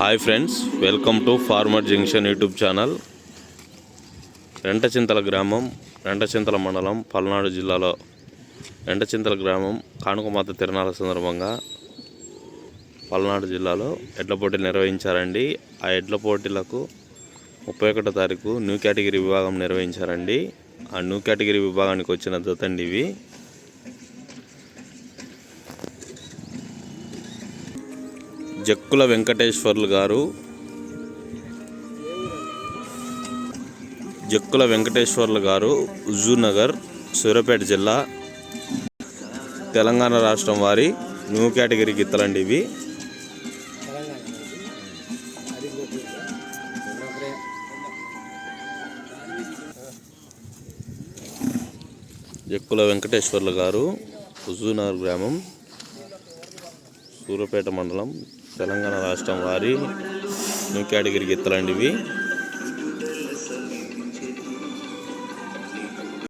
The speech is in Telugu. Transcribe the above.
Hi friends welcome to farmer junction YouTube channel Rentachintala గ్రామం రెంటచింతల మండలం పల్నాడు జిల్లాలో రెంటచింతల గ్రామం కానుకమాత తిరణాల సందర్భంగా పల్నాడు జిల్లాలో ఎడ్ల పోటీలు నిర్వహించారండి ఆ ఎడ్ల పోటీలకు ముప్పై ఒకటో తారీఖు న్యూ కేటగిరీ విభాగం నిర్వహించారండి ఆ న్యూ కేటగిరీ విభాగానికి వచ్చిన జతండి ఇవి జక్కుల వెంకటేశ్వర్లు గారు. జక్కుల వెంకటేశ్వర్లు గారు హుజూర్నగర్ సూర్యాపేట జిల్లా తెలంగాణ రాష్ట్రం వారి న్యూ కేటగిరీ గిత్తలండి ఇవి. జక్కుల వెంకటేశ్వర్లు గారు హుజూర్నగర్ గ్రామం సూర్యాపేట మండలం తెలంగాణ రాష్ట్రం వారి న్యూ కేటగిరీ గిత్తలండి ఇవి